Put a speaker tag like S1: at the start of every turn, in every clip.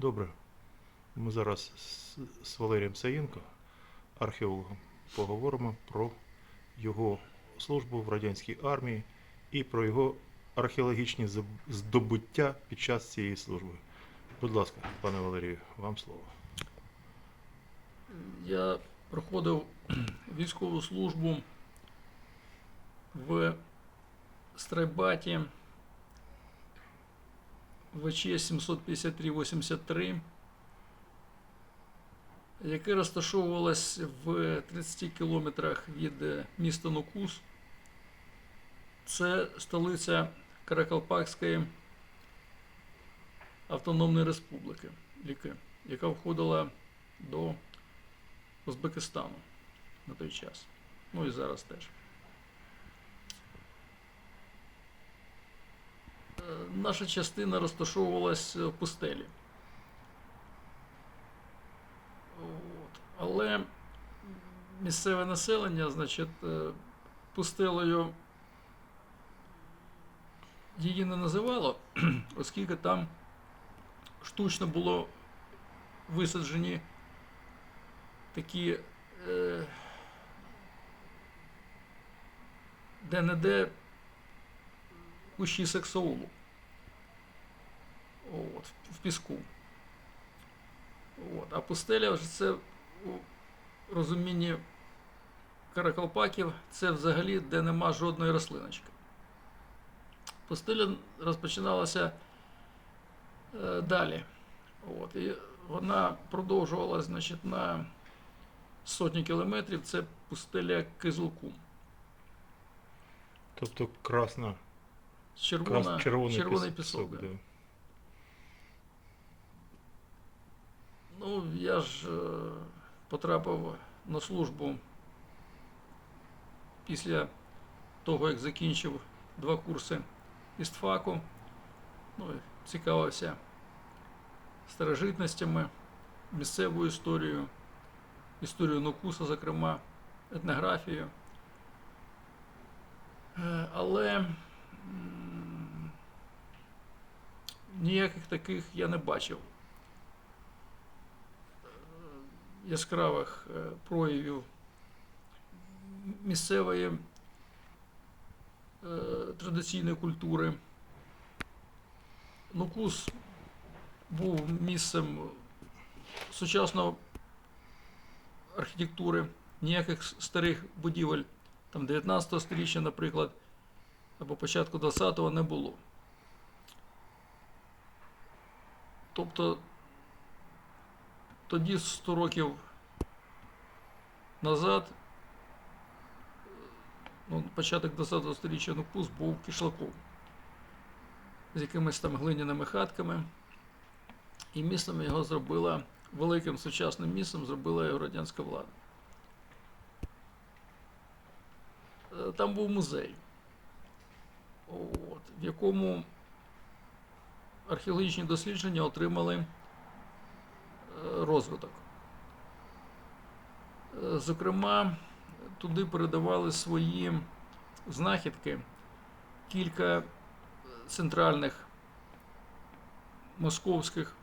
S1: Добре. Ми зараз з, Валерієм Саєнко, археологом, поговоримо про його службу в радянській армії і про його археологічні здобуття під час цієї служби. Будь ласка, пане Валерію, вам слово.
S2: Я проходив військову службу в Страйбаті ВЧ 753-83, яке розташовувалось в 30 кілометрах від міста Нукус. Це столиця Каракалпакської автономної республіки, яка входила до Узбекистану на той час. Ну і зараз теж. Наша частина розташовувалась в пустелі. От. Але місцеве населення, значить, е, пустелею її не називало, оскільки там штучно було висаджені такі е, де-не-де кущі сексаулу. От, в- піску. От. А пустеля вже це у розумінні каракалпаків це взагалі де нема жодної рослиночки. Пустеля розпочиналася е, далі. От, і вона продовжувалася значить, на сотні кілометрів. Це пустеля Кизилкум.
S1: Тобто красна,
S2: Червона,
S1: крас, червоний,
S2: червоний
S1: піс-
S2: пісок. да. Ну, я ж е, потрапив на службу після того, як закінчив два курси істфаку. Ну, цікавився старожитностями, місцевою історією, історією Нокуса, зокрема, етнографією. Е, Але ніяких таких я не бачив яскравих е, проявів місцевої е, традиційної культури. Нукус був місцем сучасної архітектури, ніяких старих будівель, там 19 століття, наприклад, або початку 20-го не було. Тобто тоді 100 років назад, ну, початок 20-го століття Нукус був кишлаком з якимись там глиняними хатками. І містом його зробила, великим сучасним містом зробила його радянська влада. Е, Там був музей, от, в якому археологічні дослідження отримали е, розвиток. Е, Зокрема, туди передавали свої знахідки кілька центральних московських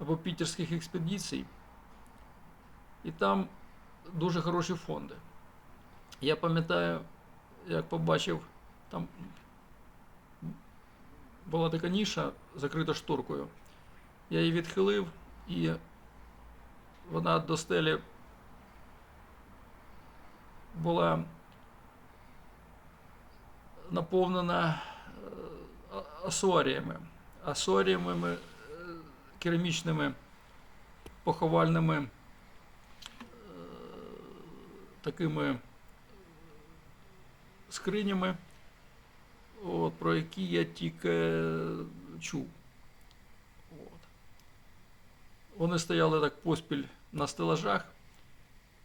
S2: або пітерських експедицій, і там дуже хороші фонди. Я пам'ятаю, як побачив, там була така ніша закрита шторкою. Я її відхилив, і вона до стелі була наповнена е, асоріями. Асоріями, е, керамічними поховальними е, такими скринями, от, про які я тільки чув. От. Вони стояли так поспіль на стелажах.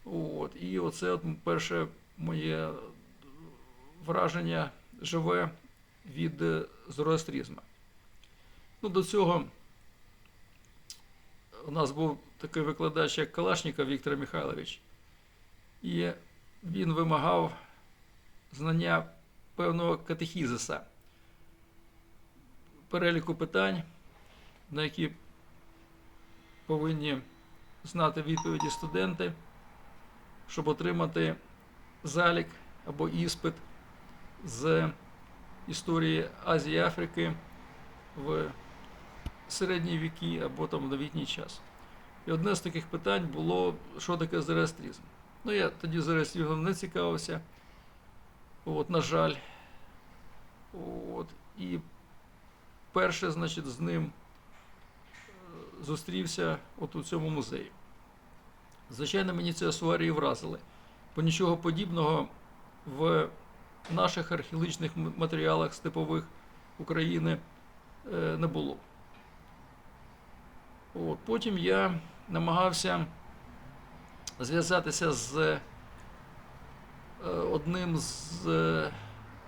S2: От, і оце от перше моє враження живе від е, зороастризму. Ну, до цього у нас був такий викладач, як Калашніков Віктор Михайлович, і він вимагав знання певного катехізиса, переліку питань, на які повинні знати відповіді студенти, щоб отримати залік або іспит з історії Азії і Африки в середні віки або там в новітній час. І одне з таких питань було, що таке зороастризм. Ну, я тоді зороастризмом не цікавився. От, на жаль. От, і перше, значить, з ним е, зустрівся от у цьому музеї. Звичайно, мені ці асуарії вразили, бо нічого подібного в наших археологічних матеріалах степових України е, не було. От, потім я намагався зв'язатися з одним з е,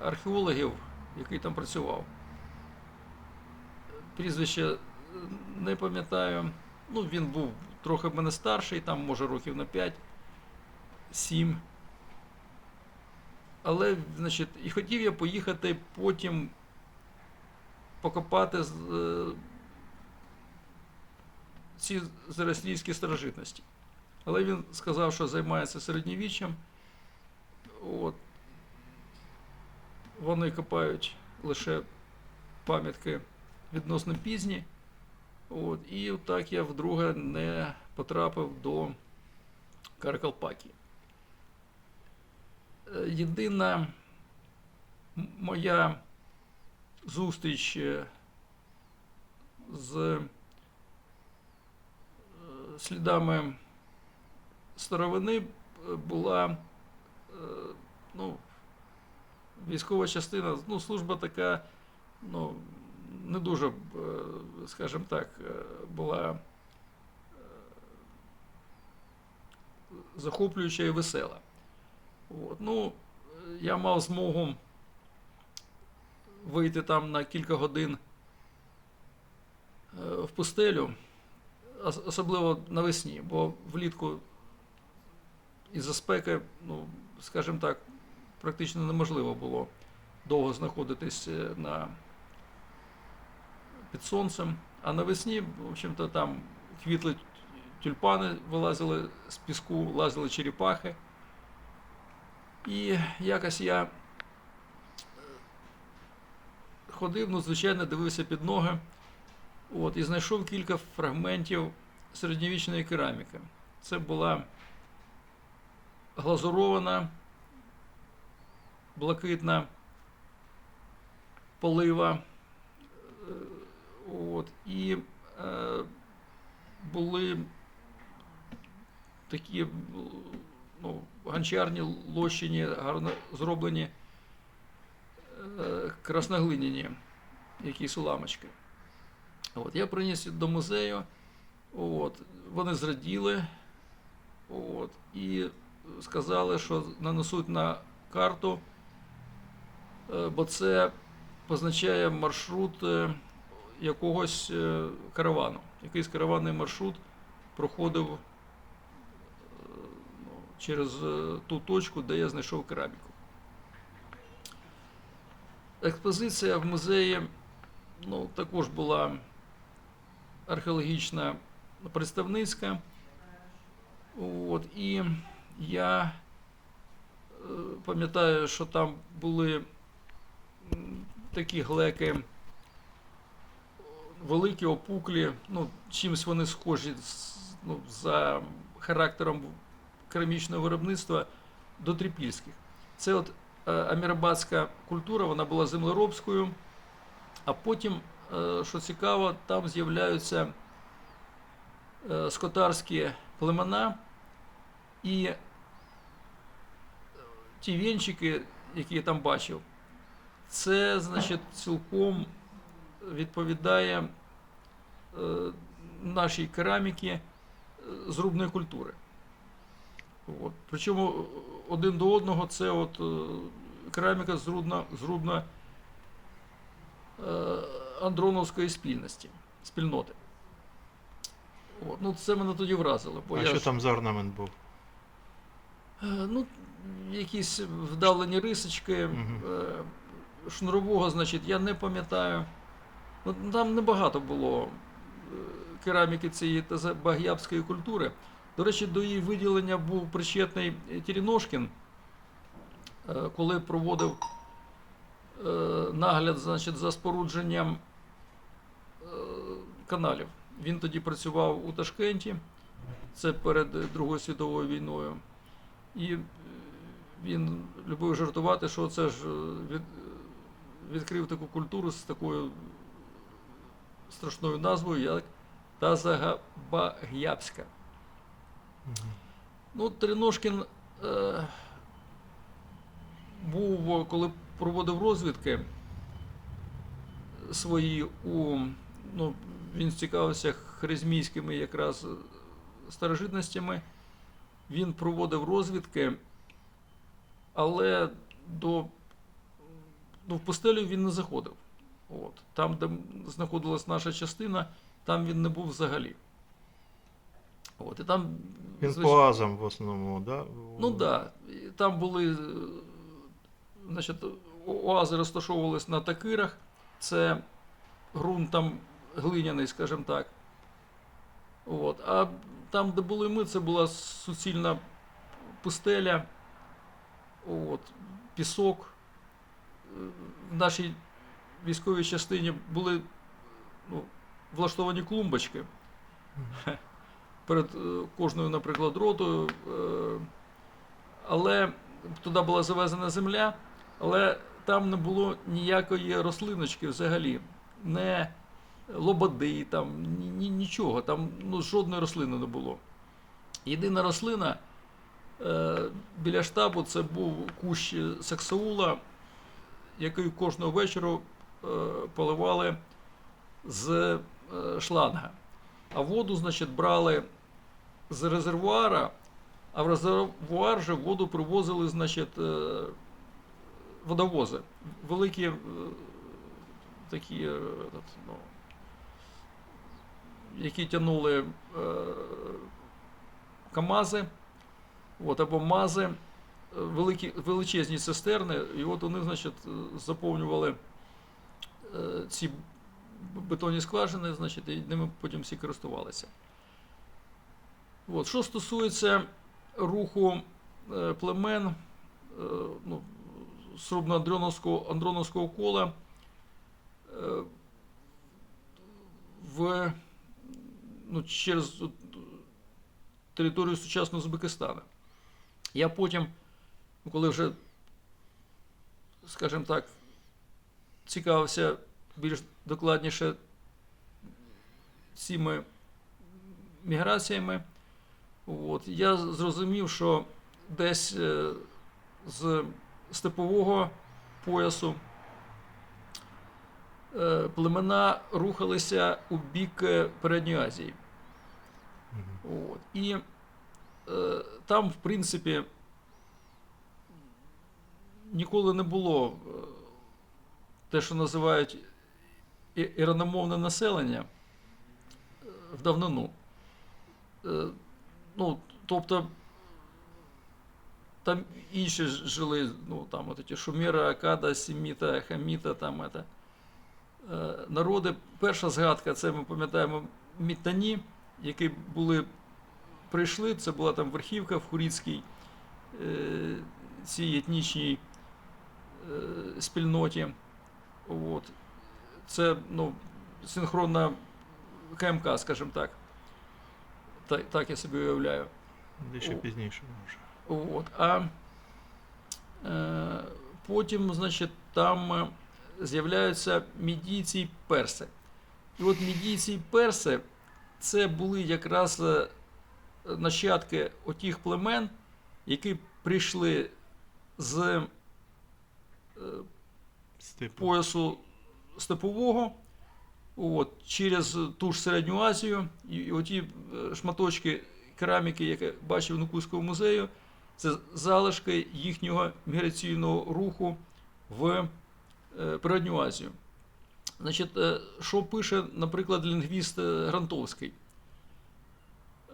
S2: археологів, який там працював. Прізвище е, не пам'ятаю. Ну, він був трохи в мене старший, там, може, років на 5, 7. Але, значить, і хотів я поїхати потім покопати е, ці зарослівські старожитності. Але він сказав, що займається середньовіччям. От. Вони копають лише пам'ятки відносно пізні. От. І так я вдруге не потрапив до Каракалпакії. Е, Єдина моя зустріч е, з е, слідами старовини була ну, військова частина, ну, служба така, ну, не дуже, е, скажімо так, е, була е, захоплююча і весела. От. Ну, е, я мав змогу вийти там на кілька годин е, в пустелю, особливо навесні, бо влітку із-за спеки, ну, скажімо так, практично неможливо було довго знаходитись е, на, під сонцем. А навесні, в общем-то, там квітли тюльпани, вилазили з піску, лазили черепахи. І якось я е, ходив, ну, звичайно, дивився під ноги. От, і знайшов кілька фрагментів середньовічної кераміки. Це була глазурована, блакитна полива. Е, От, і е, були такі ну, гончарні лощині, гарно зроблені е, красноглиняні якісь уламочки. От, я приніс до музею, от, вони зраділи от, і сказали, що нанесуть на карту, е, бо це позначає маршрут е, якогось е, каравану. Якийсь караванний маршрут проходив ну, через ту точку, де я знайшов кераміку. Експозиція в музеї ну, також була археологічна представницька. От, і я е, пам'ятаю, що там були такі глеки великі, опуклі, ну, чимось вони схожі ну, за характером керамічного виробництва до трипільських. Це от е, амірабадська культура, вона була землеробською, а потім, е, що цікаво, там з'являються скотарські племена і е, ті вінчики, які я там бачив, це, значить, цілком відповідає е, нашій кераміки е, зрубної культури. От. Причому один до одного це от кераміка зрубна, зрубна андроновської спільності, спільноти. От. Ну, це мене тоді вразило. Бо
S1: а
S2: я
S1: що
S2: ж-
S1: там за орнамент був?
S2: Е, Ну, якісь вдавлені рисочки, е, шнурового, значить, я не пам'ятаю. Ну, там небагато було е, кераміки цієї баг'ябської культури. До речі, до її виділення був причетний Тіріношкін, коли проводив нагляд значить, за спорудженням каналів. Він тоді працював у Ташкенті, це перед Другою світовою війною. І е, він любив жартувати, що це ж е, від, відкрив таку культуру з такою страшною назвою, як Тазагабаг'ябська. Ну, Триношкін е, був, коли проводив розвідки свої у. Ну, він цікавився харизмійськими якраз старожитностями. Він проводив розвідки, але до, ну, в пустелю він не заходив. От. Там, де знаходилась наша частина, там він не був взагалі. От. І там,
S1: Він
S2: звич-
S1: по азам в основному, да?
S2: Ну так. Да. Там були, значить, оази розташовувались на такирах. Це ґрунт там глиняний, скажімо так. От. А там, де були ми, це була суцільна пустеля, от, пісок. Е, В нашій військовій частині були ну, влаштовані клумбочки перед е, кожною, наприклад, ротою. е, Але туди була завезена земля, але там не було ніякої рослиночки взагалі. Не лободи, там, ні, ні- нічого, там ну, жодної рослини не було. Єдина рослина е, біля штабу це був кущ саксаула, який кожного вечора е, поливали з е, шланга. А воду, значить, брали з резервуара, а в резервуар же воду привозили, значить, е, водовози. Великі е, такі, е, ну, які тягнули е, КАМАЗи, от, або МАЗи, е, великі, величезні цистерни, і от вони, значить, е, заповнювали ці бетонні скважини, значить, і ними потім всі користувалися. От. Що стосується руху племен, ну, срубно-андроновського андроновського кола, в, ну, через територію сучасного Узбекистану. Я потім, ну, коли вже, скажімо так, цікавився більш докладніше цими міграціями, от, я зрозумів, що десь е, з степового поясу е, племена рухалися у бік е, Передньої Азії. От. І е, там, в принципі, ніколи не було е, те, що називають іраномовне населення е, в давнину. Е, ну, тобто, там інші жили, ну, там, от ті Шумера, Акада, Семіта, Хаміта, там, это, е, народи. Перша згадка, це ми пам'ятаємо Мітані, які були, прийшли, це була там верхівка в Хуріцькій е, цій етнічній е, спільноті. От. Це ну, синхронна КМК, скажімо так. так. Так я собі уявляю.
S1: Дещо
S2: О.
S1: пізніше може.
S2: От. А е, потім, значить, там е, з'являються мідійці і перси. І от мідійці і перси це були якраз е, нащадки отих племен, які прийшли з е,
S1: Степу.
S2: поясу степового, от, через ту ж Середню Азію, і, і оті е, шматочки кераміки, які бачив в музею, це залишки їхнього міграційного руху в Передню Азію. Значить, е, що пише, наприклад, лінгвіст е, Грантовський?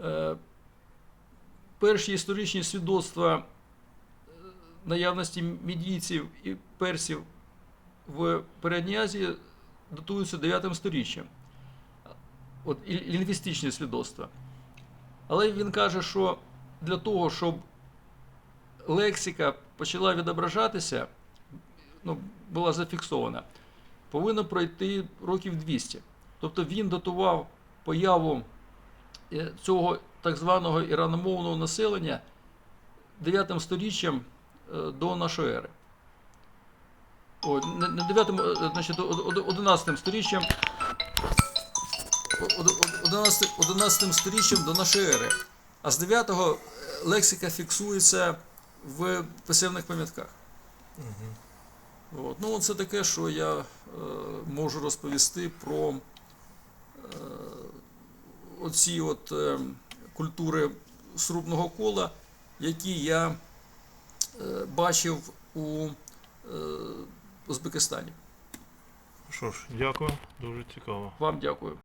S2: Е, Перші історичні свідоцтва наявності мідійців і персів в Передній датуються 9 сторіччям. от, лінгвістичні свідоцтва. Але він каже, що для того, щоб лексика почала відображатися, ну, була зафіксована, повинно пройти років 200. Тобто він датував появу е, цього так званого іраномовного населення 9 сторіччям е, до нашої ери. О, не, не 9, е, значить, од- од- 11 сторіччям. 11, 11 сторіччям до нашої ери. А з 9-го лексика фіксується в писемних пам'ятках. От. Ну, це таке, що я е, можу розповісти про е, оці от е, культури срубного кола, які я е, бачив у е, Узбекистані.
S1: Що ж, дякую, дуже цікаво.
S2: Вам дякую.